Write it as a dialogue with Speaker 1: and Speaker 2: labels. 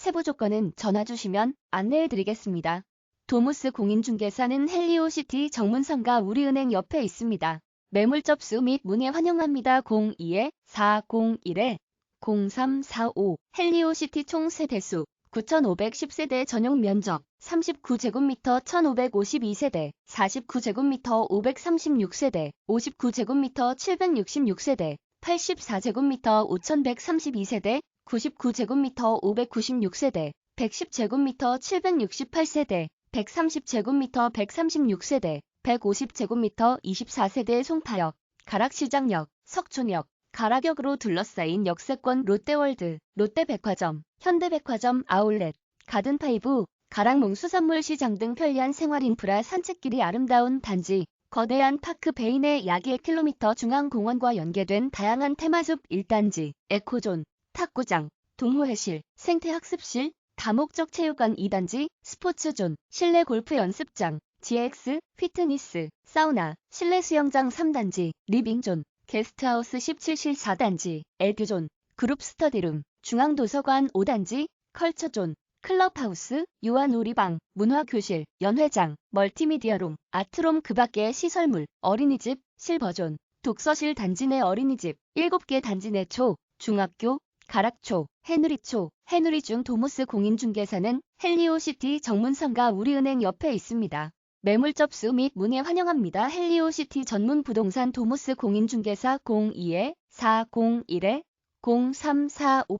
Speaker 1: 세부 조건은 전화 주시면 안내해 드리겠습니다. 도무스 공인중개사는 헬리오시티 정문상가 우리은행 옆에 있습니다. 매물 접수 및 문의 환영합니다. 02-401-0345 헬리오시티 총 세대수 9,510세대 전용 면적 39제곱미터 1,552세대 49제곱미터 536세대 59제곱미터 766세대 84제곱미터 5,132세대 99제곱미터 596세대 110제곱미터 768세대 130제곱미터 136세대 150제곱미터 24세대 송파역, 가락시장역, 석촌역, 가락역으로 둘러싸인 역세권 롯데월드, 롯데백화점, 현대백화점 아울렛, 가든파이브, 가락몽 수산물 시장 등 편리한 생활 인프라 산책길이 아름다운 단지, 거대한 파크 베인의 약 1km 중앙공원과 연계된 다양한 테마숲 1단지, 에코존, 탁구장, 동호회실, 생태학습실, 다목적 체육관 2단지, 스포츠존, 실내 골프 연습장, GX, 피트니스, 사우나, 실내 수영장 3단지, 리빙존, 게스트하우스 17실 4단지, 애교존, 그룹 스터디룸, 중앙도서관 5단지, 컬처존, 클럽하우스, 유아놀이방, 문화교실, 연회장, 멀티미디어룸, 아트롬 그 밖의 시설물, 어린이집, 실버존, 독서실 단지 내 어린이집, 7개 단지 내 초, 중학교, 가락초, 해누리초, 해누리중 도무스 공인중개사는 헬리오시티 정문상가 우리은행 옆에 있습니다. 매물 접수 및 문의 환영합니다. 헬리오시티 전문 부동산 도무스 공인중개사 02-401-0345